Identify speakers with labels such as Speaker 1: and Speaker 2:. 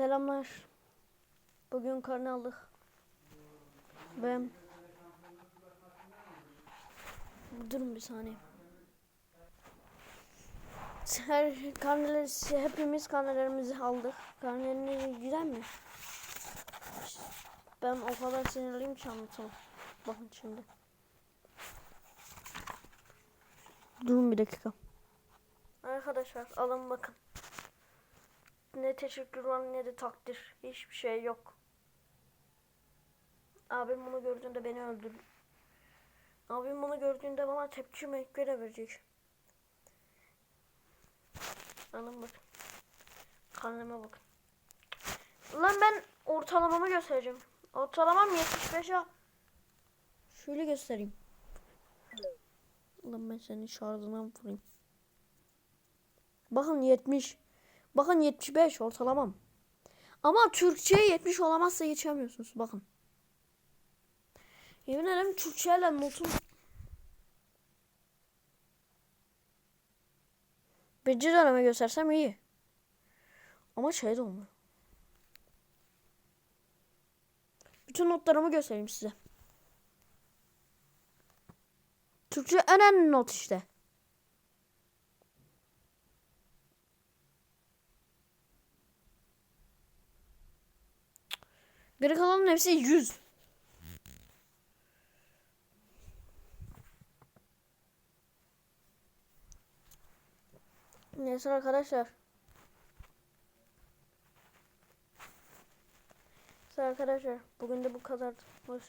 Speaker 1: Selamlar. Bugün karne aldık. Ben Durun bir saniye. Her karneleri hepimiz karnelerimizi aldık. Karneleri güzel mi? Ben o kadar sinirliyim ki anlatamam. Bakın şimdi. Durun bir dakika. Arkadaşlar alın bakın. Ne teşekkür var ne de takdir. Hiçbir şey yok. Abim bunu gördüğünde beni öldürdü. Abim bunu gördüğünde bana tepki mi verecek. Alın bakın. Karnıma bakın. Lan ben ortalamamı göstereceğim. Ortalamam 75 ya. Şöyle göstereyim. Lan ben senin şarjına vurayım? Bakın 70. Bakın 75 ortalamam. Ama Türkçe'ye 70 olamazsa geçemiyorsunuz. Bakın. Yemin ederim Türkçeyle notum Birinci döneme göstersem iyi. Ama şey de olmuyor. Bütün notlarımı göstereyim size. Türkçe en önemli not işte. Geri kalanın hepsi 100. Neyse arkadaşlar. Neyse arkadaşlar. Bugün de bu kadar. Hoşça